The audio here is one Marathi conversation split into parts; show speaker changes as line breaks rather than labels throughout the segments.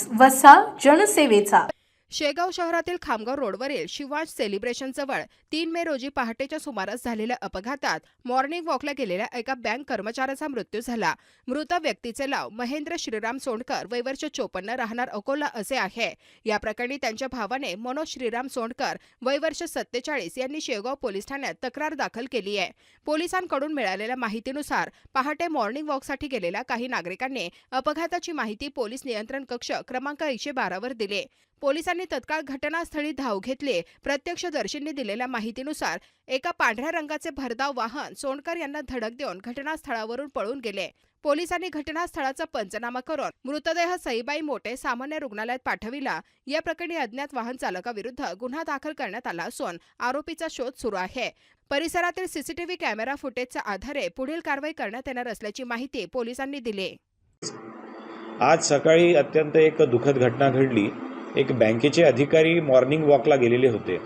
न्यूज वसा जनसेवेचा.
शेगाव शहरातील खामगाव रोडवरील शिवाज सेलिब्रेशन जवळ तीन मे रोजी पहाटेच्या सुमारास झालेल्या अपघातात मॉर्निंग वॉकला गेलेल्या एका बँक कर्मचाऱ्याचा मृत्यू झाला. मृत व्यक्तीचे नाव महेंद्र श्रीराम सोंडकर वयवर्ष चोपन्न राहणार अकोला असे आहे. या प्रकरणी त्यांच्या भावाने मनोज श्रीराम सोंडकर वयवर्ष सत्तेचाळीस यांनी शेगाव पोलीस ठाण्यात तक्रार दाखल केली आहे. पोलिसांकडून मिळालेल्या माहितीनुसार पहाटे मॉर्निंग वॉकसाठी गेलेल्या काही नागरिकांनी अपघाताची माहिती पोलीस नियंत्रण कक्ष क्रमांक एकशे बारावर दिली. पोलिसांनी तत्काळ घटनास्थळी धाव घेतली. प्रत्यक्षदर्शींनी दिलेल्या माहितीनुसार एका पांढऱ्या रंगाचे भरधाव वाहन सोनकर यांना धडक देऊन घटनास्थळावरून पळून गेले. पोलिसांनी घटनास्थळाचा पंचनामा करून मृतदेह सईबाई मोठे सामान्य रुग्णालयात पाठविला. या प्रकरणी अज्ञात वाहन चालकाविरुद्ध गुन्हा दाखल करण्यात आला असून आरोपीचा शोध सुरू आहे. परिसरातील सीसीटीव्ही कॅमेरा फुटेजच्या आधारे पुढील कारवाई करण्यात येणार असल्याची माहिती पोलिसांनी दिली.
आज सकाळी अत्यंत एक दुःखद घटना घडली. एक बँकेचे अधिकारी मॉर्निंग वॉकला गेलेले होते.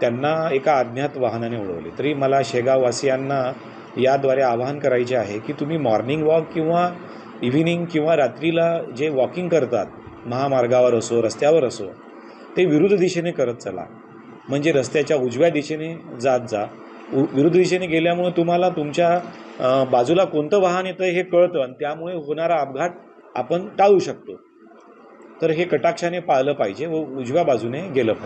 त्यांना एका अज्ञात वाहनाने उडवले. तरी मला शेगाववासियांना याद्वारे आवाहन करायचे आहे की तुम्ही मॉर्निंग वॉक किंवा इव्हिनिंग किंवा रात्रीला जे वॉकिंग करतात महामार्गावर असो रस्त्यावर असो ते विरुद्ध दिशेने करत चला. म्हणजे रस्त्याच्या उजव्या दिशेने जात जा. उ विरुद्ध दिशेने गेल्यामुळे तुम्हाला तुमच्या बाजूला कोणतं वाहन येतं हे कळतं आणि त्यामुळे होणारा अपघात आपण टाळू शकतो. तर हे कटाक्षाने पाळलं पाहिजे व उजव्या बाजूने गेलं पाहिजे.